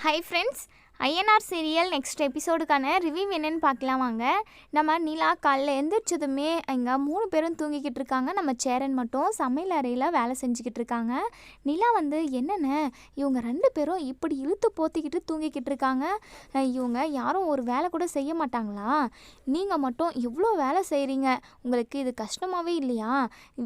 Hi friends INR serial next எபிசோடுக்கான review என்னன்னு பார்க்கலாம் வாங்க. நம்ம நிலா காலைல எந்திரிச்சதுமே இங்கே மூணு பேரும் தூங்கிக்கிட்டு இருக்காங்க. நம்ம சேரன் மட்டும் சமையல் அறையில் வேலை செஞ்சுக்கிட்டு இருக்காங்க. நிலா வந்து என்னென்ன? இவங்க ரெண்டு பேரும் இப்படி இழுத்து போத்திக்கிட்டு தூங்கிக்கிட்டு இருக்காங்க. இவங்க யாரும் ஒரு வேலை கூட செய்ய மாட்டாங்களா? நீங்கள் மட்டும் எவ்வளோ வேலை செய்கிறீங்க உங்களுக்கு இது கஷ்டமாகவே இல்லையா?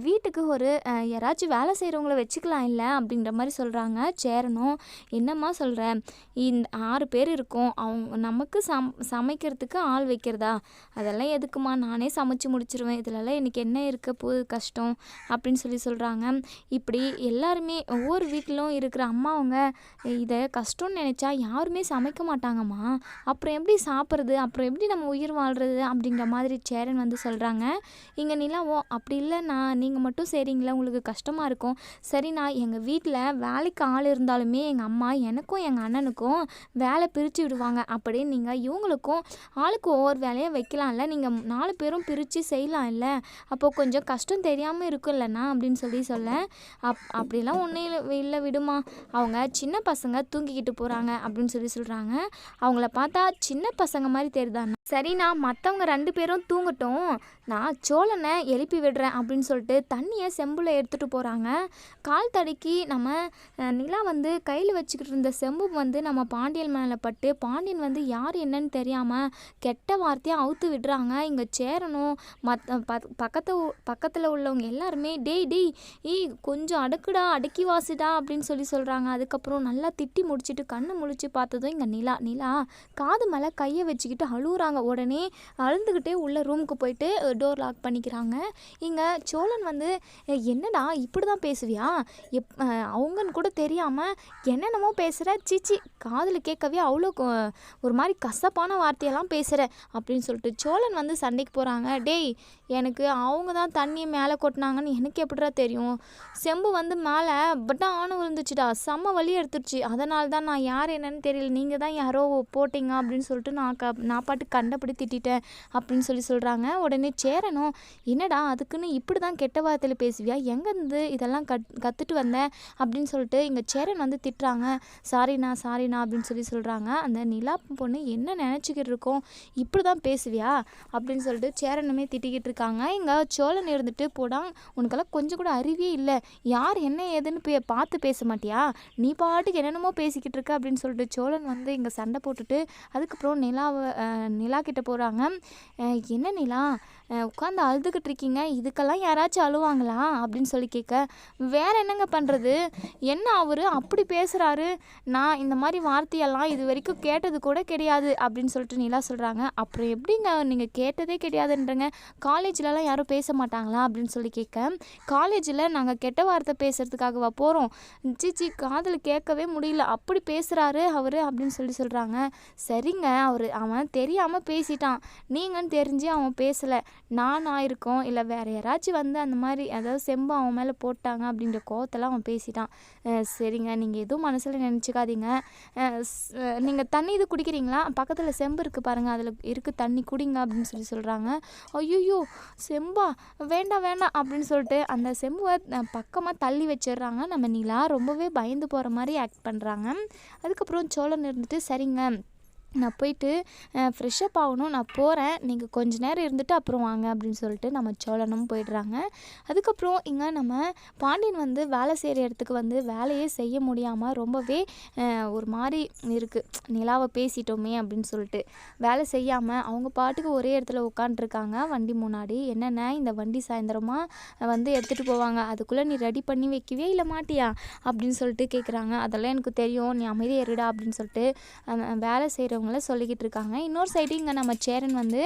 வீட்டுக்கு ஒரு யாராச்சும் வேலை செய்கிறவங்கள வச்சுக்கலாம் இல்லை அப்படின்ற மாதிரி சொல்கிறாங்க சேரனும் என்னம்மா சொல்கிறேன் இந்த ஆறு பேர் இருக்கோம். அவங்க நமக்கு சம் சமைக்கிறதுக்கு ஆள் வைக்கிறதா? அதெல்லாம் எதுக்குமா நானே சமைச்சு முடிச்சிருவேன். இதிலலாம் எனக்கு என்ன இருக்க? போகுது கஷ்டம் அப்படின்னு சொல்லி சொல்கிறாங்க இப்படி எல்லாருமே ஒவ்வொரு வீட்டிலும் இருக்கிற அம்மாவங்க இதை கஷ்டம்னு நினச்சா யாருமே சமைக்க மாட்டாங்கம்மா. அப்புறம் எப்படி சாப்பிட்றது? அப்புறம் எப்படி நம்ம உயிர் வாழ்கிறது அப்படிங்கிற மாதிரி சேரன் வந்து சொல்கிறாங்க இங்கே நிலாவோ அப்படி இல்லைண்ணா நீங்கள் மட்டும் சரிங்களா உங்களுக்கு கஷ்டமாக இருக்கும். சரிண்ணா எங்கள் வீட்டில் வேலைக்கு ஆள் இருந்தாலுமே எங்கள் அம்மா எனக்கும் எங்கள் அண்ணனுக்கும் வேலை பிரித்து விடுவாங்க. அப்படின்னு நீங்கள் இவங்களுக்கும் ஆளுக்கு ஒவ்வொரு வேலையை வைக்கலாம்ல. நீங்கள் நாலு பேரும் பிரித்து செய்யலாம் இல்லை அப்போது கொஞ்சம் கஷ்டம் தெரியாமல் இருக்கும்லண்ணா அப்படின்னு சொல்லி சொல்ல. அப் அப்படிலாம் ஒன்றும் இல்லை விடுமா. அவங்க சின்ன பசங்க தூங்கிக்கிட்டு போகிறாங்க அப்படின்னு சொல்லி சொல்கிறாங்க அவங்கள பார்த்தா சின்ன பசங்க மாதிரி தெரியுதாண்ணா. சரிண்ணா மற்றவங்க ரெண்டு பேரும் தூங்கட்டும். நான் சோழனை எழுப்பி விடுறேன் அப்படின்னு சொல்லிட்டு தண்ணியை செம்பில் எடுத்துகிட்டு போகிறாங்க கால் தடுக்கி நம்ம நிலா வந்து கையில் வச்சுக்கிட்டு இருந்த செம்பு வந்து நம்ம பாண்டியல் மேலே பட்டு பாண்டியன் வந்து யார் என்னன்னு தெரியாமல் கெட்ட வார்த்தையாக அவுத்து விடுறாங்க. இங்கே சேரணும். மத் பக்கத்து பக்கத்தில் உள்ளவங்க எல்லாருமே டேய் டேய் ஏய் கொஞ்சம் அடுக்குடா அடக்கி வாசுடா அப்படின்னு சொல்லி சொல்கிறாங்க அதுக்கப்புறம் நல்லா திட்டி முடிச்சுட்டு கண்ணை முழிச்சு பார்த்ததும் இங்கே நிலா நிலா காது மேலே கையை வச்சுக்கிட்டு அழுகுறாங்க உடனே அழுந்துக்கிட்டே உள்ள ரூமுக்கு போயிட்டு டோர் லாக் பண்ணிக்கிறாங்க. இங்கே சோழன் வந்து என்னடா இப்படி தான் பேசுவியா? எப் அவங்கன்னு கூட தெரியாமல் என்னென்னமோ பேசுகிற சீச்சி காதில் கேட்கவே அவ்வளோ ஒரு மாதிரி கசப்பான வார்த்தையெல்லாம் பேசுகிற அப்படின்னு சொல்லிட்டு சோழன் வந்து சண்டைக்கு போகிறாங்க டேய் எனக்கு அவங்க தான் தண்ணியை மேலே கொட்டினாங்கன்னு எனக்கு எப்படிடா தெரியும்? செம்பு வந்து மேலே பட்டா ஆணும் விழுந்துச்சுடா. செம்ம வழி எடுத்துருச்சு. அதனால தான் நான் யார் என்னன்னு தெரியல. நீங்கள் தான் யாரோ போட்டிங்க அப்படின்னு சொல்லிட்டு நான் க நான் பாட்டு கண்டபடி திட்டிட்டேன் அப்படின்னு சொல்லி சொல்கிறாங்க உடனே சேரணும் என்னடா அதுக்குன்னு இப்படி தான் கெட்ட வார்த்தையில் பேசுவியா? எங்கேருந்து இதெல்லாம் கத் கற்றுட்டு வந்தேன் அப்படின்னு சொல்லிட்டு இங்கே சேரன் வந்து திட்டுறாங்க. சாரிண்ணா சாரிண்ணா அப்படின்னு சொல்லி சொல்கிறாங்க அந்த நிலா பொண்ணு என்ன நினச்சிக்கிட்டு இருக்கோம்? இப்படி தான் பேசுவியா? அப்படின்னு சொல்லிட்டு சேரனுமே திட்டிக்கிட்டு இருக்காங்க. இங்கே சோழன் இருந்துட்டு போடா உனக்கெல்லாம் கொஞ்சம் கூட அறிவே இல்லை. யார் என்ன ஏதுன்னு பே பார்த்து பேச மாட்டியா? நீ பாட்டுக்கு என்னென்னமோ பேசிக்கிட்டு இருக்க அப்படின்னு சொல்லிட்டு சோழன் வந்து இங்கே சண்டை போட்டுட்டு அதுக்கப்புறம் நிலாவை நிலா கிட்ட போகிறாங்க என்ன நிலா? உட்காந்து அழுதுகிட்டு இருக்கீங்க. இதுக்கெல்லாம் யாராச்சும் அழுவாங்களா? அப்படின்னு சொல்லி கேட்க வேற என்னங்க பண்ணுறது என்ன அவர்? அப்படி பேசுகிறாரு நான் இந்த மாதிரி வார்த்தையெல்லாம் இது வரைக்கும் கேட்டது கூட கிடையாது. அப்படின்னு சொல்லிட்டு நிலா சொல்கிறாங்க அப்புறம் எப்படிங்க நீங்கள் கேட்டதே கிடையாதுன்றங்க. காலேஜ்லலாம் யாரும் பேச மாட்டாங்களா? அப்படின்னு சொல்லி கேட்க காலேஜில் நாங்கள் கெட்ட வார்த்தை பேசுகிறதுக்காகவா போகிறோம் ஜிச்சி காதில் கேட்கவே முடியல. அப்படி பேசுகிறாரு அவர். அப்படின்னு சொல்லி சொல்கிறாங்க சரிங்க அவர் அவன் தெரியாமல் பேசிட்டான். நீங்கன்னு தெரிஞ்சு அவன் பேசலை. நான் ஆயிருக்கோம் இல்லை வேறு யாராச்சும் வந்து அந்த மாதிரி அதாவது செம்பு அவன் மேலே போட்டாங்க அப்படின்ற கோவத்தெல்லாம் அவன் பேசிட்டான். சரிங்க. நீங்கள் எதுவும் மனசில் நினச்சிக்காதீங்க. நீங்கள் தண்ணி இது குடிக்கிறீங்களா? பக்கத்தில் செம்பு இருக்குது பாருங்கள் அதில் இருக்குது தண்ணி குடிங்க அப்படின்னு சொல்லி சொல்கிறாங்க ஐயோ செம்பா? வேண்டாம் வேண்டாம் அப்படின்னு சொல்லிட்டு அந்த செம்புவை பக்கமாக தள்ளி வச்சிடுறாங்க. நம்ம நிலா ரொம்பவே பயந்து போகிற மாதிரி ஆக்ட் பண்ணுறாங்க அதுக்கப்புறம் சோழன் இருந்துட்டு சரிங்க. நான் போயிட்டு ஃப்ரெஷ்ஷப் ஆகணும் நான் போகிறேன் நீங்கள் கொஞ்ச நேரம் இருந்துட்டு அப்புறம் வாங்க அப்படின்னு சொல்லிட்டு நம்ம சோழனும் போயிடுறாங்க. அதுக்கப்புறம் இங்கே நம்ம பாண்டியன் வந்து வேலை செய்கிற இடத்துக்கு வந்து வேலையே செய்ய முடியாமல் ரொம்பவே ஒரு மாதிரி இருக்குது நிலாவை பேசிட்டோமே அப்படின்னு சொல்லிட்டு. வேலை செய்யாமல் அவங்க பாட்டுக்கு ஒரே இடத்துல உட்காண்ட்ருக்காங்க வண்டி முன்னாடி என்னென்ன இந்த வண்டி சாயந்தரமாக வந்து எடுத்துகிட்டு போவாங்க? அதுக்குள்ளே நீ ரெடி பண்ணி வைக்கவே இல்லை மாட்டியா? அப்படின்னு சொல்லிட்டு கேட்குறாங்க அதெல்லாம் எனக்கு தெரியும். நீ அமைதியாக இருடா அப்படின்னு சொல்லிட்டு வேலை செய்கிறவங்க செய்கிறவங்கள சொல்லிக்கிட்டு இருக்காங்க இன்னொரு சைடு இங்கே நம்ம சேரன் வந்து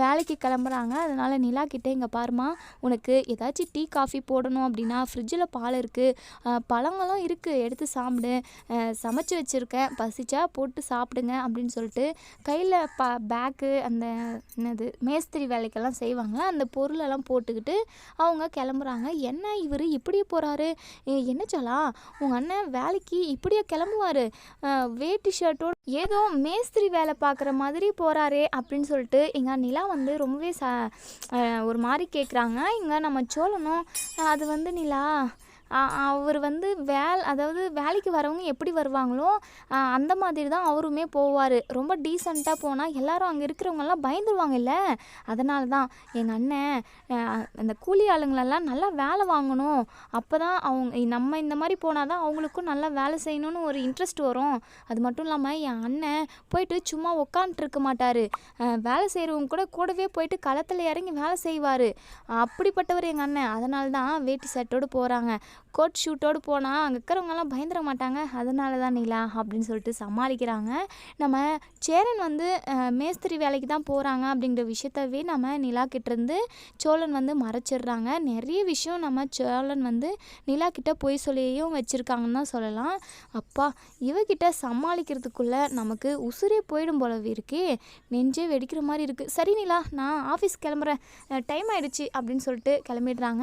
வேலைக்கு கிளம்புறாங்க. அதனால் நிலா கிட்டே இங்கே பாருமா உனக்கு ஏதாச்சும் டீ காஃபி போடணும் அப்படின்னா ஃப்ரிட்ஜில் பால் இருக்குது பழங்களும் இருக்குது எடுத்து சாப்பிடு. சமைச்சு வச்சுருக்கேன் பசிச்சா போட்டு சாப்பிடுங்க அப்படின்னு சொல்லிட்டு கையில் ப பேக்கு அந்த என்னது மேஸ்திரி வேலைக்கெல்லாம் செய்வாங்க. அந்த பொருளெல்லாம் போட்டுக்கிட்டு அவங்க கிளம்புறாங்க. என்ன இவர் இப்படியே போகிறாரு என்ன சொல்லா உங்கள் அண்ணன் வேலைக்கு இப்படியே கிளம்புவார்? வேட்டி ஷர்ட்டோட ஏதோ மேஸ்திரி வேலை பார்க்குற மாதிரி போகிறாரே அப்படின்னு சொல்லிட்டு எங்கள் நிலா வந்து ரொம்பவே ச ஒரு மாதிரி கேட்குறாங்க இங்கே நம்ம சொல்லணும் அது வந்து நிலா அவர் வந்து வேல் அதாவது வேலைக்கு வரவங்க எப்படி வருவாங்களோ அந்த மாதிரி தான் அவருமே போவார். ரொம்ப டீசெண்டாக போனால் எல்லாரும் அங்கே இருக்கிறவங்கெல்லாம் பயந்துருவாங்கல்ல அதனால தான் எங்கள் அண்ணன் அந்த கூலி ஆளுங்களெல்லாம் நல்லா வேலை வாங்கணும். அப்போ தான் அவங்க நம்ம இந்த மாதிரி போனால் தான் அவங்களுக்கும் நல்லா வேலை செய்யணும்னு ஒரு இன்ட்ரெஸ்ட் வரும். அது மட்டும் இல்லாமல் என் அண்ணன் போயிட்டு சும்மா உக்காந்துருக்க மாட்டார். வேலை செய்கிறவங்க கூட கூடவே போயிட்டு களத்தில் இறங்கி வேலை செய்வார். அப்படிப்பட்டவர் எங்கள் அண்ணன். அதனால தான் வேட்டி சட்டோடு போகிறாங்க கோட் ஷூட்டோடு போனால் அங்கே இருக்கிறவங்கலாம் பயந்துட மாட்டாங்க. அதனால தான் நிலா அப்படின்னு சொல்லிட்டு சமாளிக்கிறாங்க. நம்ம சேரன் வந்து மேஸ்திரி வேலைக்கு தான் போகிறாங்க அப்படிங்கிற விஷயத்தவே நம்ம நிலா கிட்டேருந்து சோழன் வந்து மறைச்சிடுறாங்க. நிறைய விஷயம் நம்ம சோழன் வந்து நிலா கிட்ட பொய் சொல்லியும் வச்சுருக்காங்கன்னு தான் சொல்லலாம். அப்பா இவகிட்ட சமாளிக்கிறதுக்குள்ளே நமக்கு உசுரே போயிடும் போலவே இருக்கே. நெஞ்சே வெடிக்கிற மாதிரி இருக்குது சரி நிலா நான் ஆஃபீஸ் கிளம்புறேன். டைம் ஆயிடுச்சு அப்படின்னு சொல்லிட்டு கிளம்பிடுறாங்க.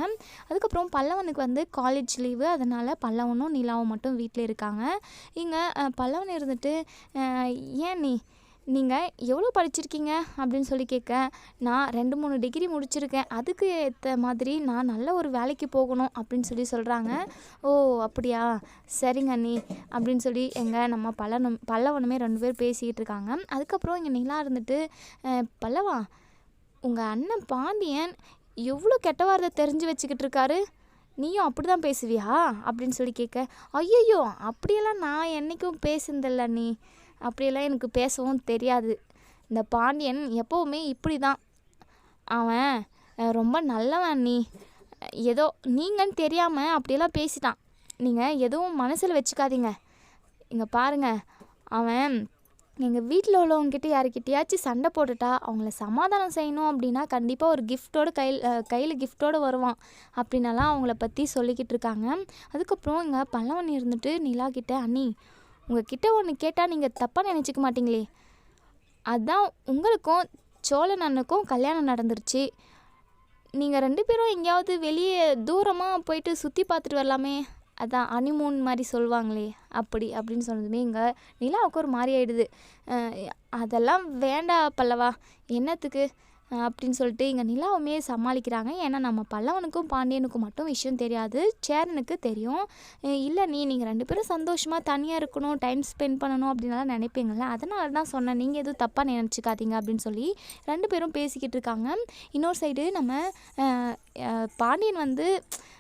அதுக்கப்புறம் பல்லவனுக்கு வந்து காலேஜ் லீவு அதனால் பல்லவனும் நிலாவும் மட்டும் வீட்டில் இருக்காங்க. இங்கே பல்லவன் இருந்துட்டு ஏன் நீ நீங்கள் எவ்வளோ படிச்சிருக்கீங்க? அப்படின்னு சொல்லி கேட்க நான் ரெண்டு மூணு டிகிரி முடிச்சிருக்கேன். அதுக்கு ஏற்ற மாதிரி நான் நல்ல ஒரு வேலைக்கு போகணும். அப்படின்னு சொல்லி சொல்கிறாங்க ஓ அப்படியா? சரிங்க அண்ணி. அப்படின்னு சொல்லி எங்கள் நம்ம பல்லவனும் பல்லவனுமே ரெண்டு பேர் பேசிக்கிட்டு இருக்காங்க. அதுக்கப்புறம் இங்கே நிலா இருந்துட்டு பல்லவா உங்கள் அண்ணன் பாண்டியன் எவ்வளோ கெட்ட வார்த்தை தெரிஞ்சு வச்சுக்கிட்டு இருக்காரு? நீயும் அப்படி தான் பேசுவியா? அப்படின்னு சொல்லி கேட்க ஐயையோ அப்படியெல்லாம் நான் என்றைக்கும் பேசுனதில்ல நீ. அப்படியெல்லாம் எனக்கு பேசவும் தெரியாது. இந்த பாண்டியன் எப்போவுமே இப்படி தான் அவன் ரொம்ப நல்லவன் நீ. ஏதோ நீங்கன்னு தெரியாமல் அப்படியெல்லாம் பேசிட்டான். நீங்கள் எதுவும் மனசில் வச்சுக்காதீங்க. இங்கே பாருங்க. அவன் எங்கள் வீட்டில் உள்ளவங்ககிட்ட யாருக்கிட்டையாச்சும் சண்டை போட்டுட்டா அவங்கள சமாதானம் செய்யணும் அப்படின்னா கண்டிப்பாக ஒரு கிஃப்ட்டோடு கையில் கையில் கிஃப்ட்டோடு வருவான் அப்படின்னலாம் அவங்கள பற்றி சொல்லிக்கிட்டு இருக்காங்க. அதுக்கப்புறம் இங்கே பல்லவன் இருந்துட்டு நிலா கிட்டே அண்ணி உங்ககிட்ட ஒன்று கேட்டால் நீங்கள் தப்பாக நினச்சிக்க மாட்டீங்களே. அதுதான் உங்களுக்கும் சோழன் அண்ணனுக்கும் கல்யாணம் நடந்துருச்சு. நீங்கள் ரெண்டு பேரும் எங்கேயாவது வெளியே தூரமாக போயிட்டு சுற்றி பார்த்துட்டு வரலாமே. அதான் அனிமூன் மாதிரி சொல்லுவாங்களே அப்படி அப்படின்னு சொன்னதுமே இங்கே நிலாவுக்கு ஒரு மாதிரி ஆகிடுது அதெல்லாம் வேண்டாம் பல்லவா என்னத்துக்கு? அப்படின்னு சொல்லிட்டு இங்கே நிலாவுமே சமாளிக்கிறாங்க. ஏன்னா நம்ம பல்லவனுக்கும் பாண்டியனுக்கும் மட்டும் விஷயம் தெரியாது சேரனுக்கு தெரியும். இல்லை நீ நீங்கள் ரெண்டு பேரும் சந்தோஷமாக தனியாக இருக்கணும் டைம் ஸ்பெண்ட் பண்ணணும் அப்படின்லாம் நினைப்பீங்கள்ல அதனால தான் சொன்னேன். நீங்கள் எதுவும் தப்பாக நினச்சிக்காதீங்க அப்படின்னு சொல்லி ரெண்டு பேரும் பேசிக்கிட்டு இருக்காங்க. இன்னொரு சைடு நம்ம பாண்டியன் வந்து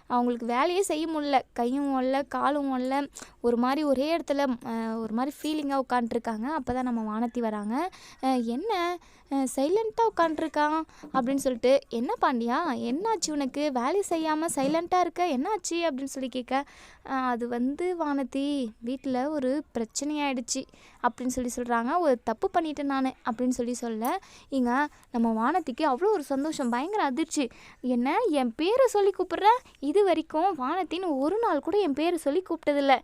அவங்களுக்கு வேலையே செய்ய முடில கையும் ஓடல காலும் ஓடல ஒரு மாதிரி ஒரே இடத்துல ஒரு மாதிரி ஃபீலிங்காக உட்காந்துட்டுருக்காங்க அப்போ தான் நம்ம வானத்தி வராங்க. என்ன? சைலண்ட்டாக உட்காண்ட்ருக்கான் அப்படின்னு சொல்லிட்டு என்ன பாண்டியா? என்னாச்சு உனக்கு? வேலை செய்யாமல் சைலண்ட்டாக இருக்க? என்னாச்சு? அப்படின்னு சொல்லி கேட்க அது வந்து வானதி வீட்டில் ஒரு பிரச்சனையாயிடுச்சு அப்படின்னு சொல்லி சொல்கிறாங்க ஒரு தப்பு பண்ணிட்டேன் நான் அப்படின்னு சொல்லி சொல்ல இங்க நம்ம வானத்திக்கு அவ்வளோ ஒரு சந்தோஷம் பயங்கர அதிர்ச்சி. என்ன என் பேரை சொல்லி கூப்பிட்ற? இது வரைக்கும் வானத்தின்னு ஒரு நாள் கூட என் பேரை சொல்லி கூப்பிட்டதில்ல.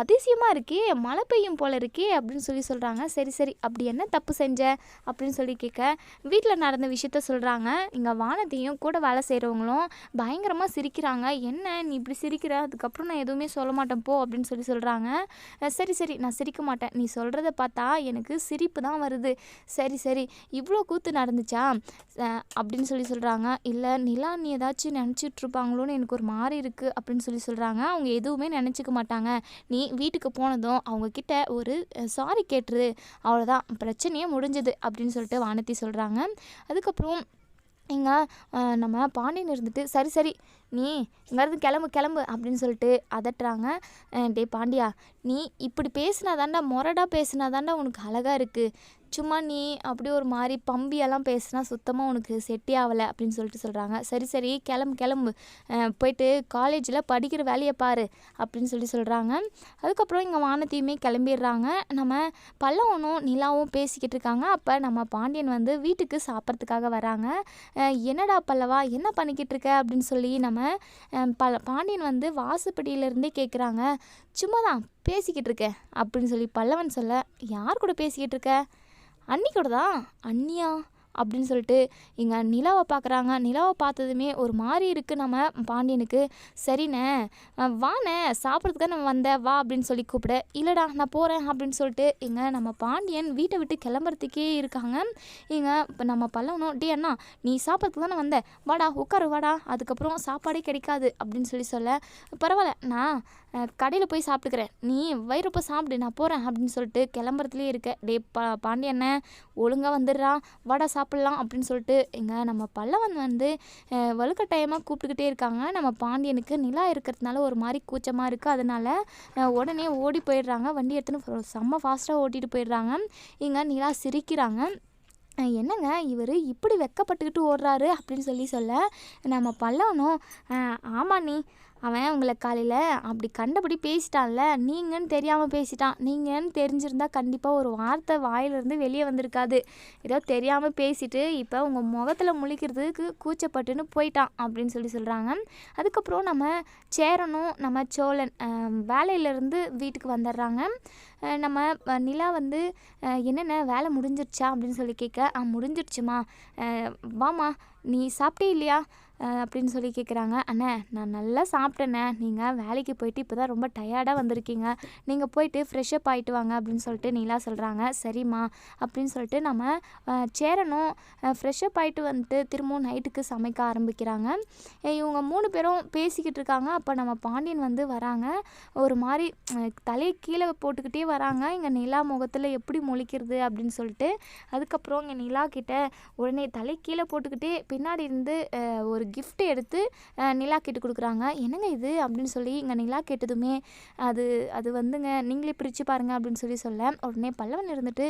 அதிசயமாக இருக்கே மழை பெய்யும் போல இருக்கே அப்படின்னு சொல்லி சொல்கிறாங்க சரி சரி அப்படி என்ன தப்பு செஞ்ச? அப்படின்னு சொல்லி கேட்க வீட்டில் நடந்த விஷயத்த சொல்கிறாங்க இங்கே வானத்தையும் கூட வேலை செய்கிறவங்களும் பயங்கரமாக சிரிக்கிறாங்க. என்ன நீ இப்படி சிரிக்கிற? அதுக்கப்புறம் நான் எதுவுமே சொல்ல மாட்டேன் போ அப்படின்னு சொல்லி சொல்கிறாங்க சரி சரி நான் சிரிக்க மாட்டேன். நீ சொல்கிறத பார்த்தா எனக்கு சிரிப்பு தான் வருது. சரி சரி இவ்வளோ கூத்து நடந்துச்சா? அப்படின்னு சொல்லி சொல்கிறாங்க இல்லை நிலா நீ ஏதாச்சும் நினச்சிட்ருப்பாங்களோன்னு எனக்கு ஒரு மாதிரி இருக்குது அப்படின்னு சொல்லி சொல்கிறாங்க அவங்க எதுவுமே நினச்சிக்க மாட்டாங்க. நீ வீட்டுக்கு போனதும் அவங்கக்கிட்ட ஒரு சாரி கேட்டுரு அவ்வளோதான் பிரச்சனையே முடிஞ்சது அப்படின்னு சொல்லிட்டு வானத்தி சொல்கிறாங்க அதுக்கப்புறம் இங்கே நம்ம பாண்டியன் இருந்துட்டு சரி சரி நீ இங்கேருந்து கிளம்பு கிளம்பு அப்படின்னு சொல்லிட்டு அதட்டுறாங்க. டே பாண்டியா நீ இப்படி பேசினா தாண்டா முரடா பேசினா தாண்டா உனக்கு அழகாக இருக்குது சும்மா நீ அப்படியே ஒரு மாதிரி பம்பியெல்லாம் பேசினா சுத்தமாக உனக்கு செட்டே ஆகலை அப்படின்னு சொல்லிட்டு சொல்கிறாங்க சரி சரி கிளம்பு கிளம்பு. போயிட்டு காலேஜில் படிக்கிற வேலையை பாரு அப்படின்னு சொல்லி சொல்கிறாங்க அதுக்கப்புறம் இங்கே வானத்தையுமே கிளம்பிடுறாங்க. நம்ம பல்லவனும் நிலாவும் பேசிக்கிட்டு இருக்காங்க. அப்போ நம்ம பாண்டியன் வந்து வீட்டுக்கு சாப்பிட்றதுக்காக வராங்க. என்னடா பல்லவா என்ன பண்ணிக்கிட்டு இருக்க அப்படின்னு சொல்லி நம்ம பல பாண்டியன் வந்து வாசுப்படியிலேருந்தே கேட்குறாங்க சும்மா தான் பேசிக்கிட்டு இருக்க அப்படின்னு சொல்லி பல்லவன் சொல்ல யார் கூட பேசிக்கிட்டு இருக்க? அண்ணி தான் அண்ணியா அப்படின்னு சொல்லிட்டு இங்கே நிலாவை பார்க்குறாங்க நிலாவை பார்த்ததுமே ஒரு மாதிரி இருக்குது நம்ம பாண்டியனுக்கு. சரிண்ணே வாண்ணே சாப்பிட்றதுக்காக நம்ம வந்த வா அப்படின்னு சொல்லி கூப்பிட. இல்லைடா நான் போகிறேன் அப்படின்னு சொல்லிட்டு இங்கே நம்ம பாண்டியன் வீட்டை விட்டு கிளம்புறதுக்கே இருக்காங்க. இங்கே இப்போ நம்ம பல்லவனும் டே அண்ணா நீ சாப்பிட்றதுக்கு தானே வந்த? வாடா உட்காரு வாடா. அதுக்கப்புறம் சாப்பாடே கிடைக்காது அப்படின்னு சொல்லி சொல்ல பரவாயில்ல நான் கடையில் போய் சாப்பிட்டுக்கிறேன். நீ வயிறப்ப சாப்பிடு நான் போகிறேன் அப்படின்னு சொல்லிட்டு கிளம்புறதுலேயே இருக்க. டே பா பாண்டியண்ணே ஒழுங்காக வந்துடுறா. வாடா சாப்பிட்லாம் அப்படின்னு சொல்லிட்டு எங்கள் நம்ம பல்லவன் வந்து வலுக்கட்டாயமாக கூப்பிட்டுக்கிட்டே இருக்காங்க. நம்ம பாண்டியனுக்கு நிலா இருக்கிறதுனால ஒரு மாதிரி கூச்சமாக இருக்குது அதனால உடனே ஓடி போயிடுறாங்க. வண்டி எடுத்துன்னு செம்ம ஃபாஸ்ட்டாக ஓட்டிகிட்டு போயிடுறாங்க. இங்கே நிலா சிரிக்கிறாங்க. என்னங்க இவர் இப்படி வெக்கப்பட்டுக்கிட்டு ஓடுறாரு அப்படின்னு சொல்லி சொல்ல நம்ம பல்லவனும் ஆமாம் நீ அவன் உங்களை காலையில் அப்படி கண்டபடி பேசிட்டான்ல. நீங்கன்னு தெரியாமல் பேசிட்டான். நீங்கன்னு தெரிஞ்சிருந்தா கண்டிப்பாக ஒரு வார்த்தை வாயிலிருந்து வெளியே வந்திருக்காது. ஏதோ தெரியாமல் பேசிட்டு இப்போ உங்கள் முகத்தில் முழிக்கிறதுக்கு கூச்சப்பட்டுன்னு போயிட்டான் அப்படின்னு சொல்லி சொல்கிறாங்க அதுக்கப்புறம் நம்ம சேரனும் நம்ம சோழன் வேலையிலேருந்து வீட்டுக்கு வந்துடுறாங்க. நம்ம நிலா வந்து என்னென்ன வேலை முடிஞ்சிருச்சா அப்படின்னு சொல்லி கேட்க முடிஞ்சிருச்சுமா. வாமா வாம்மா நீ சாப்பிட்டே இல்லையா? அப்படின்னு சொல்லி கேட்குறாங்க அண்ணே நான் நல்லா சாப்பிட்டேண்ணே நீங்கள் வேலைக்கு போயிட்டு இப்போ தான் ரொம்ப டயர்டாக வந்திருக்கீங்க. நீங்கள் போயிட்டு ஃப்ரெஷ்ஷப் ஆகிட்டு வாங்க அப்படின்னு சொல்லிட்டு நீலா சொல்கிறாங்க சரிம்மா அப்படின்னு சொல்லிட்டு நம்ம சேரணும். ஃப்ரெஷ்ஷப் ஆகிட்டு வந்துட்டு திரும்பவும் நைட்டுக்கு சமைக்க ஆரம்பிக்கிறாங்க. இவங்க மூணு பேரும் பேசிக்கிட்டு இருக்காங்க. அப்போ நம்ம பாண்டியன் வந்து வராங்க. ஒரு மாதிரி தலையை கீழே போட்டுக்கிட்டே வராங்க. இங்கே நிலா முகத்தில் எப்படி முழிக்கிறது அப்படின்னு சொல்லிட்டு. அதுக்கப்புறம் இங்கே நிலா கிட்ட உடனே தலை கீழே போட்டுக்கிட்டே பின்னாடி இருந்து ஒரு கிஃப்ட் எடுத்து நிலா கேட்டு கொடுக்குறாங்க. என்னங்க இது? அப்படின்னு சொல்லி இங்கே நிலா கேட்டதுமே அது அது வந்துங்க நீங்களே பிரித்து பாருங்க அப்படின்னு சொல்லி சொல்ல. உடனே பல்லவன் இருந்துட்டு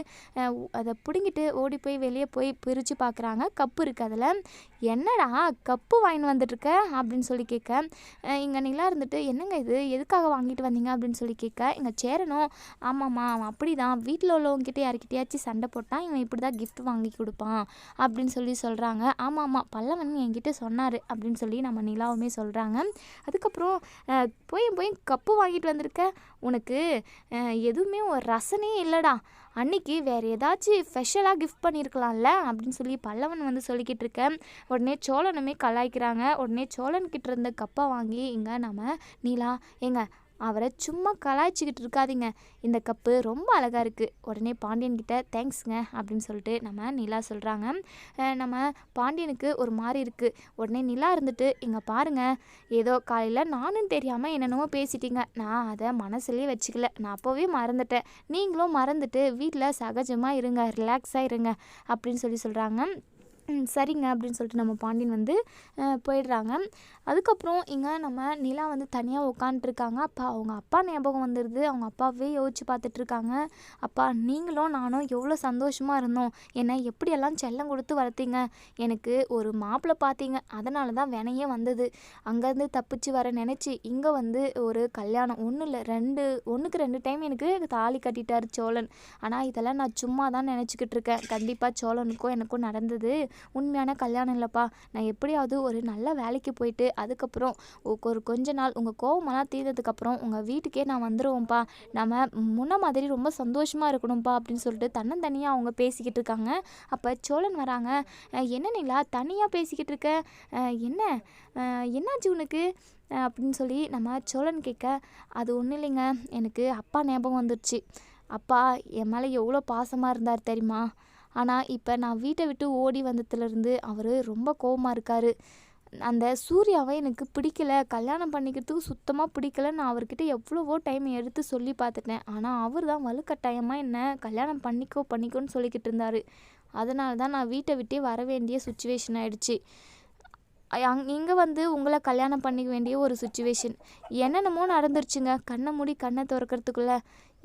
அதை பிடுங்கிட்டு ஓடி போய் வெளியே போய் பிரித்து பார்க்குறாங்க கப்பு இருக்குது அதில். என்னடா கப்பு வாங்கிட்டு வந்துட்டுருக்க? அப்படின்னு சொல்லி கேட்க இங்கே நிலா இருந்துட்டு என்னங்க இது? எதுக்காக வாங்கிட்டு வந்தீங்க? அப்படின்னு சொல்லி கேட்க இங்கே சேரணும். ஆமாம்மா அவன் அப்படி தான் வீட்டில் உள்ளவங்ககிட்ட யார்கிட்டயாச்சும் சண்டை போட்டான் இவன் இப்படி தான் கிஃப்ட் வாங்கி கொடுப்பான். அப்படின்னு சொல்லி சொல்கிறாங்க ஆமாம் ஆமாம் பல்லவன் என்கிட்ட சொன்னார். அப்படின்னு சொல்லி நம்ம நிலாவுமே சொல்கிறாங்க அதுக்கப்புறம் போய் போய் கப்பு வாங்கிட்டு வந்திருக்க? உனக்கு எதுவுமே ஒரு ரசனையே இல்லைடா. அன்னைக்கு வேறு ஏதாச்சும் ஸ்பெஷலாக கிஃப்ட் பண்ணியிருக்கலாம்ல அப்படின்னு சொல்லி பல்லவன் வந்து சொல்லிக்கிட்டு இருக்கேன் உடனே சோழனுமே கலாய்க்கிறாங்க. உடனே சோழன்கிட்ட இருந்த கப்பை வாங்கி இங்கே நம்ம நீலா ஏங்க அவரை சும்மா கலாய்ச்சிக்கிட்டு இருக்காதீங்க. இந்த கப்பு ரொம்ப அழகாக இருக்குது உடனே பாண்டியன் கிட்ட தேங்க்ஸுங்க அப்படின்னு சொல்லிட்டு நம்ம நிலா சொல்கிறாங்க நம்ம பாண்டியனுக்கு ஒரு மாதிரி இருக்குது உடனே நிலா இருந்துட்டு இங்கே பாருங்க ஏதோ காலையில் நானும் தெரியாமல் என்னென்னமோ பேசிட்டீங்க. நான் அதை மனசுலேயே வச்சுக்கல. நான் அப்போவே மறந்துட்டேன். நீங்களும் மறந்துட்டு வீட்டில் சகஜமாக இருங்க ரிலாக்ஸாக இருங்க அப்படின்னு சொல்லி சொல்கிறாங்க சரிங்க அப்படின்னு சொல்லிட்டு நம்ம பாண்டியன் வந்து போயிடுறாங்க. அதுக்கப்புறம் இங்கே நம்ம நிலா வந்து தனியாக உட்காந்துட்ருக்காங்க அப்பா அவங்க அப்பா ஞாபகம் வந்துடுது அவங்க அப்பாவே யோசிச்சு பார்த்துட்ருக்காங்க. அப்பா நீங்களும் நானும் எவ்வளோ சந்தோஷமாக இருந்தோம். என்னை எப்படியெல்லாம் செல்லம் கொடுத்து வளர்த்தீங்க? எனக்கு ஒரு மாப்பிள்ளை பார்த்தீங்க. அதனால தான் வினையே வந்தது. அங்கேருந்து தப்பிச்சு வர நினச்சி இங்கே வந்து ஒரு கல்யாணம். ஒன்றும் இல்லை ரெண்டு ஒன்றுக்கு ரெண்டு டைம் எனக்கு தாலி கட்டிட்டார் சோழன். ஆனால் இதெல்லாம் நான் சும்மா தான் நினச்சிக்கிட்டு இருக்கேன். கண்டிப்பாக சோழனுக்கும் எனக்கும் நடந்தது. உண்மையான கல்யாணம் இல்லைப்பா. நான் எப்படியாவது ஒரு நல்ல வேலைக்கு போயிட்டு அதுக்கப்புறம் ஒ- ஒரு கொஞ்ச நாள் உங்கள் கோவமெல்லாம் தீர்ந்ததுக்கப்புறம் உங்கள் வீட்டுக்கே நான் வந்துடுவோம்ப்பா நம்ம முன்ன மாதிரி ரொம்ப சந்தோஷமாக இருக்கணும்ப்பா அப்படின்னு சொல்லிட்டு தன்னந்தனியாக அவங்க பேசிக்கிட்டு இருக்காங்க. அப்போ சோழன் வராங்க. என்னன்னீங்களா என்ன நிலா தனியாக பேசிக்கிட்டு இருக்க? என்ன? என்னாச்சு உனக்கு? அப்படின்னு சொல்லி நம்ம சோழன் கேட்க அது ஒன்றும் இல்லைங்க. எனக்கு அப்பா ஞாபகம் வந்துடுச்சு அப்பா என் மேலே எவ்வளோ பாசமாக இருந்தார் தெரியுமா? ஆனால் இப்போ நான் வீட்டை விட்டு ஓடி வந்ததுலேருந்து அவர் ரொம்ப கோவமாக இருக்கார். அந்த சூர்யாவை எனக்கு பிடிக்கல. கல்யாணம் பண்ணிக்கிறதுக்கு சுத்தமாக பிடிக்கல நான் அவர்கிட்ட எவ்வளவோ டைம் எடுத்து சொல்லி பார்த்துட்டேன். ஆனால் அவர் தான் வலுக்கட்டாயமாக என்ன கல்யாணம் பண்ணிக்கோ பண்ணிக்கோன்னு சொல்லிக்கிட்டு இருந்தார். அதனால தான் நான் வீட்டை விட்டே வர வேண்டிய சுச்சுவேஷன் ஆயிடுச்சு. அங் இங்கே வந்து உங்களை கல்யாணம் பண்ணிக்க வேண்டிய ஒரு சுச்சுவேஷன் என்னென்னமோ நடந்துருச்சுங்க. கண்ணை மூடி கண்ணை திறக்கிறதுக்குள்ள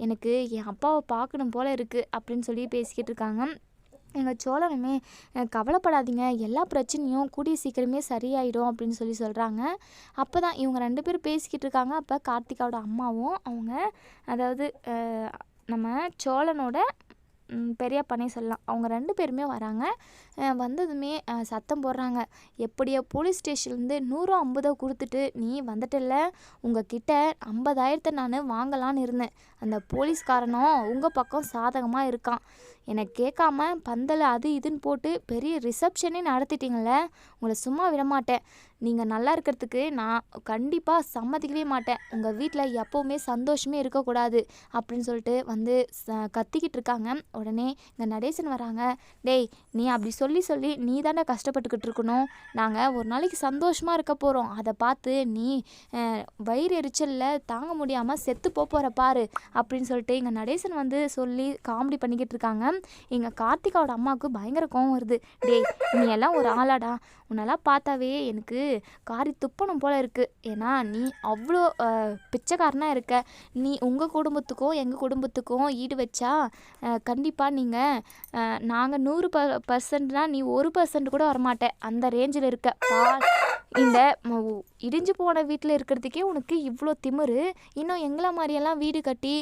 எனக்கு என் அப்பாவை பார்க்கணும் போல இருக்குது அப்படின்னு சொல்லி பேசிக்கிட்டு இருக்காங்க. எங்கள் சோழனுமே கவலைப்படாதீங்க. எல்லா பிரச்சனையும் கூடிய சீக்கிரமே சரியாயிடும் அப்படின்னு சொல்லி சொல்கிறாங்க அப்போ தான் இவங்க ரெண்டு பேரும் பேசிக்கிட்டு இருக்காங்க. அப்போ கார்த்திகாவோட அம்மாவும் அவங்க அதாவது நம்ம சோழனோட பெரியப்பானே சொல்லலாம். அவங்க ரெண்டு பேருமே வராங்க. வந்ததுமே சத்தம் போடுறாங்க. எப்படியோ போலீஸ் ஸ்டேஷன்லேருந்து நூறோ ஐம்பதோ கொடுத்துட்டு நீ வந்துட்டல உங்ககிட்ட ஐம்பதாயிரத்தை நான் வாங்கலான்னு இருந்தேன். அந்த போலீஸ்காரனும் உங்கள் பக்கம் சாதகமாக இருக்கான். என்னை கேட்காம பந்தல் அது இதுன்னு போட்டு பெரிய ரிசப்ஷனே நடத்திட்டீங்கள உங்களை சும்மா விட மாட்டேன். நீங்கள் நல்லா இருக்கிறதுக்கு நான் கண்டிப்பாக சம்மதிக்கவே மாட்டேன். உங்கள் வீட்டில் எப்போவுமே சந்தோஷமே இருக்கக்கூடாது அப்படின்னு சொல்லிட்டு வந்து ச- கத்திக்கிட்டு இருக்காங்க. உடனே இங்கே நடேசன் வராங்க. டேய் நீ அப்படி சொல்லி சொல்லி நீ தானே கஷ்டப்பட்டுக்கிட்டு இருக்கணும். நாங்கள் ஒரு நாளைக்கு சந்தோஷமாக இருக்க போகிறோம் அதை பார்த்து நீ வயிறு எரிச்சலில் தாங்க முடியாமல் செத்து போகிற பாரு அப்படின்னு சொல்லிட்டு இங்கே நடேசன் வந்து சொல்லி காமெடி பண்ணிக்கிட்டு இருக்காங்க. எங்கள் கார்த்திகாவோட அம்மாவுக்கு பயங்கர கோவம் வருது. டேய் நீ எல்லாம் ஒரு ஆளாடா. உன்னெல்லாம் பார்த்தாவே எனக்கு காரி துப்பணும் போல இருக்குது ஏன்னா நீ அவ்வளோ பிச்சைக்காரனாக இருக்க. நீ உங்கள் குடும்பத்துக்கும் எங்கள் குடும்பத்துக்கும் ஈடு வச்சா கண்டிப்பாக நீங்கள் நாங்கள் நூறு ப பர்சன்ட்னா நீ ஒரு பர்சன்ட் கூட வரமாட்டேன் அந்த ரேஞ்சில் இருக்க. பா இந்த இடிஞ்சு போன வீட்டில் இருக்கிறதுக்கே உனக்கு இவ்வளோ திமிரு. இன்னும் எங்களை மாதிரியெல்லாம் வீடு கட்டி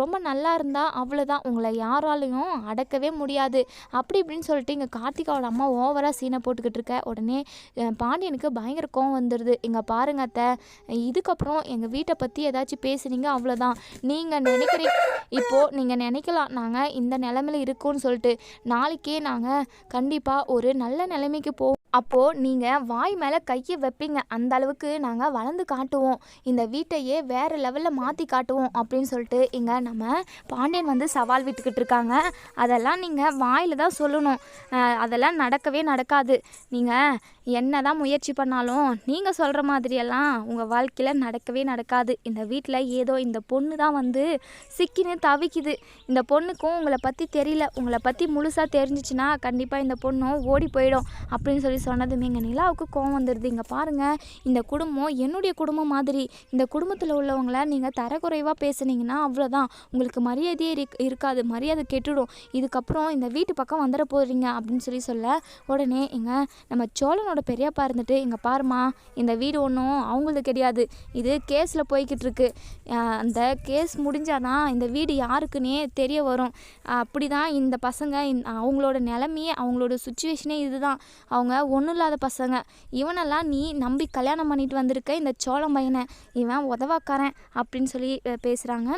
ரொம்ப நல்லா இருந்தால் அவ்வளோதான் உங்களை யாராலையும் அடக்கவே முடியாது. அப்படி இப்படின்னு சொல்லிட்டு இங்கே கார்த்திகாவோட அம்மா ஓவராக சீனை போட்டுக்கிட்டு இருக்க. உடனே பாண்டியனுக்கு பயங்கர கோவம் வந்துடுது இங்கே பாருங்க அத்தை. இதுக்கப்புறம் எங்கள் வீட்டை பற்றி ஏதாச்சும் பேசுனீங்க அவ்வளோதான் நீங்கள் நினைக்கிறீங்க இப்போது நீங்கள் நினைக்கலாம். நாங்கள் இந்த நிலமையில இருக்கோம்னு சொல்லிட்டு நாளைக்கே நாங்கள் கண்டிப்பாக ஒரு நல்ல நிலைமைக்கு போ அப்போது நீங்கள் வாய் மேலே கையை வைப்பீங்க. அந்த அளவுக்கு நாங்கள் வளர்ந்து காட்டுவோம். இந்த வீட்டையே வேறு லெவலில் மாற்றி காட்டுவோம் அப்படின்னு சொல்லிட்டு இங்கே நம்ம பாண்டியன் வந்து சவால் விட்டுக்கிட்டு இருக்காங்க. அதெல்லாம் நீங்கள் வாயில் தான் சொல்லணும். அதெல்லாம் நடக்கவே நடக்காது. நீங்கள் என்ன தான் முயற்சி பண்ணாலும் நீங்கள் சொல்கிற மாதிரியெல்லாம் உங்கள் வாழ்க்கையில் நடக்கவே நடக்காது. இந்த வீட்டில் ஏதோ இந்த பொண்ணு தான் வந்து சிக்கின்னு தவிக்குது. இந்த பொண்ணுக்கும் உங்களை பற்றி தெரியல. உங்களை பற்றி முழுசாக தெரிஞ்சிச்சுன்னா கண்டிப்பாக இந்த பொண்ணும் ஓடி போயிடும் அப்படின்னு சொல்லி சொன்னதுமே எங்கள் நிலாவுக்கு கோவம் வந்துடுது இங்கே பாருங்கள் இந்த குடும்பம் என்னுடைய குடும்பம் மாதிரி. இந்த குடும்பத்தில் உள்ளவங்கள நீங்கள் தரக்குறைவாக பேசுனீங்கன்னா அவ்வளோதான் உங்களுக்கு மரியாதையே இருக் இருக்காது. மரியாதை கெட்டுடும். இதுக்கப்புறம் இந்த வீட்டு பக்கம் வந்துட போகிறீங்க அப்படின்னு சொல்லி சொல்ல உடனே எங்கள் நம்ம சோழனோட பெரியப்பா இருந்துட்டு இங்கே பாருமா இந்த வீடு ஒன்றும் அவங்களது கிடையாது இது கேஸில் போய்கிட்டு இருக்கு. அந்த கேஸ் முடிஞ்சாதான் இந்த வீடு யாருக்குன்னே தெரிய வரும். அப்படி தான் இந்த பசங்க அவங்களோட நிலமையே அவங்களோட சுச்சுவேஷனே இதுதான். அவங்க ஒன்றும் இல்லாத பசங்க. இவனெல்லாம் நீ நம்பி கல்யாணம் பண்ணிட்டு வந்திருக்க இந்த சோளம் பையனை. இவன் உதவாக்காரன் அப்படின்னு சொல்லி பேசுகிறாங்க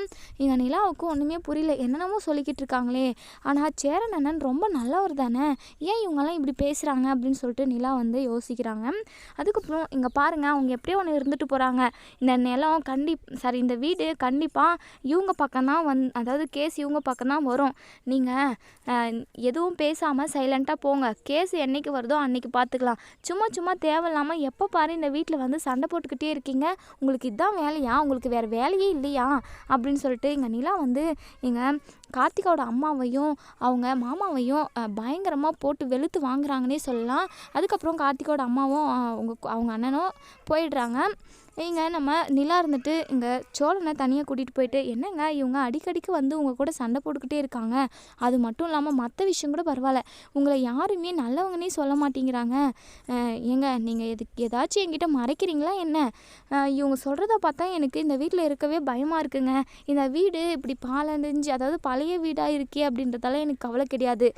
இங்கே நிலாவுக்கு ஒன்றுமே புரியல. என்னென்னமோ சொல்லிக்கிட்டு இருக்காங்களே. ஆனால் சேரன் அண்ணன் ரொம்ப நல்லவர் தானே? ஏன் இவங்கெல்லாம் இப்படி பேசுகிறாங்க அப்படின்னு சொல்லிட்டு நிலா வந்து யோசிக்கிறாங்க. அதுக்கப்புறம் இங்கே பாருங்கள் அவங்க எப்படியோ ஒன்று இருந்துட்டு போகிறாங்க இந்த நிலம் கண்டி சாரி இந்த வீடு கண்டிப்பாக இவங்க பக்கம் தான் வந் அதாவது கேஸ் இவங்க பக்கம் தான் வரும். நீங்கள் எதுவும் பேசாமல் சைலண்ட்டாக போங்க. கேஸ் என்றைக்கு வருதோ அன்றைக்கி பார்த்துக்கலாம் சும்மா சும்மா தேவையில்லாமல் எப்போ பாரு இந்த வீட்டில் வந்து சண்டை போட்டுக்கிட்டே இருக்கீங்க. உங்களுக்கு இதுதான் வேலையா? உங்களுக்கு வேறு வேலையே இல்லையா? அப்படின்னு சொல்லிட்டு இங்கே நிலா வந்து இங்கே கார்த்திகாவோட அம்மாவையும் அவங்க மாமாவையும் பயங்கரமாக போட்டு வெளுத்து வாங்குறாங்கன்னே சொல்லலாம். அதுக்கப்புறம் கார்த்திகாவோட அம்மாவும் அவங்க அவங்க அண்ணனும் போயிடுறாங்க. இங்கே நம்ம நிலா இருந்துட்டு இங்கே சோழனை தனியாக கூட்டிகிட்டு போயிட்டு என்னங்க இவங்க அடிக்கடிக்கு வந்து உங்கள் கூட சண்டை போட்டுக்கிட்டே இருக்காங்க? அது மட்டும் இல்லாமல் மற்ற விஷயம் கூட பரவாயில்ல. உங்களை யாருமே நல்லவங்கன்னே சொல்ல மாட்டேங்கிறாங்க. ஏங்க நீங்கள் எதுக்கு ஏதாச்சும் என்கிட்ட மறைக்கிறீங்களா என்ன? இவங்க சொல்கிறத பார்த்தா எனக்கு இந்த வீட்டில் இருக்கவே பயமாக இருக்குங்க. இந்த வீடு இப்படி பாலடைஞ்சு அதாவது பழைய வீடாக இருக்கே அப்படின்றதால எனக்கு கவலை கிடையாது.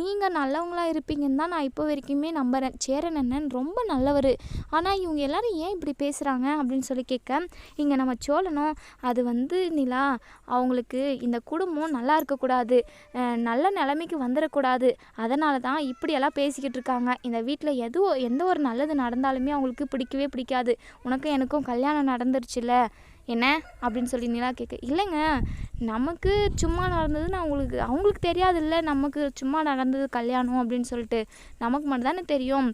நீங்கள் நல்லவங்களா இருப்பீங்கன்னு தான் நான் இப்போ வரைக்குமே நம்புகிறேன் சேரன் அண்ணன் ரொம்ப நல்லவர். ஆனால் இவங்க எல்லாரும் ஏன் இப்படி பேசுகிறாங்க அப்படின்னு சொல்லி கேட்க இங்கே நம்ம சோழனும் அது வந்து நிலா அவங்களுக்கு இந்த குடும்பம் நல்லா இருக்கக்கூடாது நல்ல நிலைமைக்கு வந்துடக்கூடாது அதனால தான் இப்படியெல்லாம் பேசிக்கிட்டு இருக்காங்க. இந்த வீட்டில் எதுவும் எந்த ஒரு நல்லது நடந்தாலுமே அவங்களுக்கு பிடிக்கவே பிடிக்காது. உனக்கும் எனக்கும் கல்யாணம் நடந்துருச்சுல்ல என்ன? அப்படின்னு சொல்லி நிலா கேட்க இல்லைங்க நமக்கு சும்மா நடந்ததுன்னு அவங்களுக்கு அவங்களுக்கு தெரியாது இல்லை நமக்கு சும்மா நடந்தது கல்யாணம் அப்படின்னு சொல்லிட்டு நமக்கு மட்டும் தானே தெரியும்.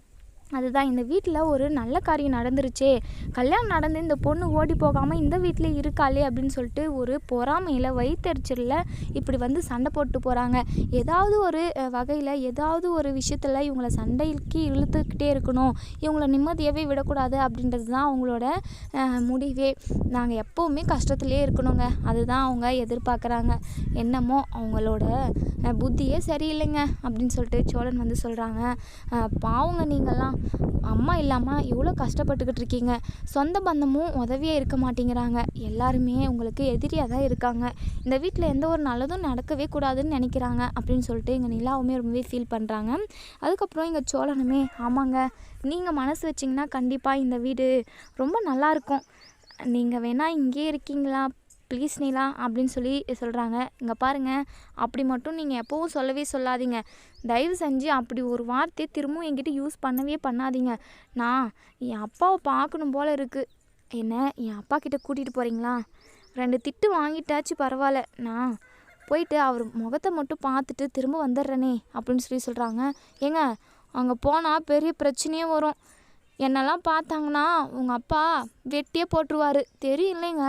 அதுதான் இந்த வீட்டில் ஒரு நல்ல காரியம் நடந்துருச்சே. கல்யாணம் நடந்து இந்த பொண்ணு ஓடி போகாமல் இந்த வீட்டில் இருக்காளே அப்படின்னு சொல்லிட்டு ஒரு பொறாமையில் வயிற்றுச்சலில் இப்படி வந்து சண்டை போட்டு போகிறாங்க ஏதாவது ஒரு வகையில் ஏதாவது ஒரு விஷயத்தில் இவங்கள சண்டைக்கு இழுத்துக்கிட்டே இருக்கணும். இவங்கள நிம்மதியாகவே விடக்கூடாது அப்படின்றது தான் அவங்களோட முடிவே. நாங்கள் எப்போவுமே கஷ்டத்துலேயே இருக்கணுங்க. அதுதான் அவங்க எதிர்பார்க்குறாங்க. என்னமோ அவங்களோட புத்தியே சரியில்லைங்க அப்படின்னு சொல்லிட்டு சோழன் வந்து சொல்கிறாங்க பாவங்க நீங்கள்லாம். அம்மா இல்லாமல் எவ்வளோ கஷ்டப்பட்டுக்கிட்டு இருக்கீங்க. சொந்த பந்தமும் உதவியாக இருக்க மாட்டேங்கிறாங்க. எல்லாருமே உங்களுக்கு எதிரியாக தான் இருக்காங்க. இந்த வீட்டில் எந்த ஒரு நல்லதும் நடக்கவே கூடாதுன்னு நினைக்கிறாங்க அப்படின்னு சொல்லிட்டு எங்கள் நிலாவுமே ரொம்பவே ஃபீல் பண்ணுறாங்க அதுக்கப்புறம் எங்கள் சோழனுமே ஆமாங்க நீங்கள் மனசு வச்சிங்கன்னா கண்டிப்பாக இந்த வீடு ரொம்ப நல்லாயிருக்கும் நீங்கள் வேணால் இங்கேயே இருக்கீங்களா? ப்ளீஸ் நீலா அப்படின்னு சொல்லி சொல்கிறாங்க இங்கே பாருங்கள் அப்படி மட்டும் நீங்கள் எப்போவும் சொல்லவே சொல்லாதீங்க. தயவு செஞ்சு அப்படி ஒரு வார்த்தையை திரும்பவும் என்கிட்ட யூஸ் பண்ணவே பண்ணாதீங்க. நான் என் அப்பாவை பார்க்கணும் போல் இருக்குது என்ன என் அப்பா கிட்டே கூட்டிகிட்டு போகிறீங்களா ரெண்டு திட்டு வாங்கிட்டாச்சு பரவாயில்ல. நான் போயிட்டு அவர் முகத்தை மட்டும் பார்த்துட்டு திரும்ப வந்துடுறேனே அப்படின்னு சொல்லி சொல்கிறாங்க ஏங்க அங்கே போனால் பெரிய பிரச்சனையே வரும். என்னெல்லாம் பார்த்தாங்கன்னா உங்கள் அப்பா வெட்டியே போட்டுருவாரு. தெரியும் இல்லைங்க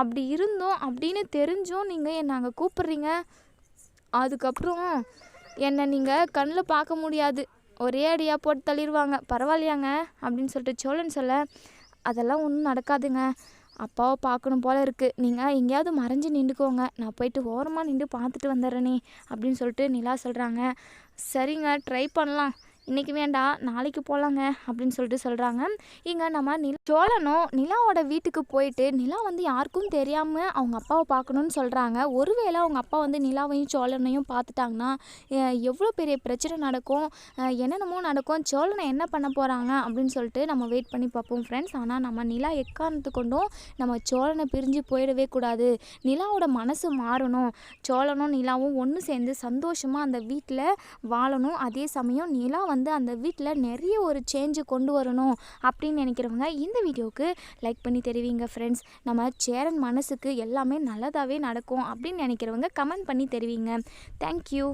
அப்படி இருந்தோம் அப்படின்னு தெரிஞ்சும் நீங்கள் என்னை அங்கே கூப்பிட்றீங்க. அதுக்கப்புறம் என்னை நீங்கள் கண்ணில் பார்க்க முடியாது. ஒரே அடியாக போட்டு தள்ளிடுவாங்க. பரவாயில்லையாங்க அப்படின்னு சொல்லிட்டு சோழன் சொல்ல அதெல்லாம் ஒன்றும் நடக்காதுங்க. அப்பாவை பார்க்கணும் போல் இருக்குது நீங்கள் எங்கேயாவது மறைஞ்சு நின்றுக்கோங்க நான் போயிட்டு ஓரமாக நின்று பார்த்துட்டு வந்துடுறேனே அப்படின்னு சொல்லிட்டு நிலா சொல்கிறாங்க சரிங்க ட்ரை பண்ணலாம். இன்றைக்கி வேண்டாம் நாளைக்கு போகலாங்க அப்படின்னு சொல்லிட்டு சொல்கிறாங்க இங்கே நம்ம நிலா சோழனும் நிலாவோட வீட்டுக்கு போயிட்டு நிலா வந்து யாருக்கும் தெரியாமல் அவங்க அப்பாவை பார்க்கணுன்னு சொல்கிறாங்க ஒருவேளை அவங்க அப்பா வந்து நிலாவையும் சோழனையும் பார்த்துட்டாங்கன்னா எவ்வளோ பெரிய பிரச்சனை நடக்கும்? என்னென்னமோ நடக்கும்? சோழனை என்ன பண்ண போகிறாங்க அப்படின்னு சொல்லிட்டு நம்ம வெயிட் பண்ணி பார்ப்போம் ஃப்ரெண்ட்ஸ் ஆனால் நம்ம நிலா எக்காரணத்து கொண்டும் நம்ம சோழனை பிரிஞ்சு போயிடவே கூடாது. நிலாவோட மனசு மாறணும். சோழனும் நிலாவும் ஒன்று சேர்ந்து சந்தோஷமாக அந்த வீட்டில் வாழணும். அதே சமயம் நிலா வந்து அந்த வீட்டில் நிறைய ஒரு சேஞ்சு கொண்டு வரணும் அப்படின்னு நினைக்கிறவங்க இந்த வீடியோவுக்கு லைக் பண்ணி தெரிவிங்க ஃப்ரெண்ட்ஸ் நம்ம சேரன் மனசுக்கு எல்லாமே நல்லதாகவே நடக்கும் அப்படின்னு நினைக்கிறவங்க கமெண்ட் பண்ணி தெரிவிங்க. தேங்க்யூ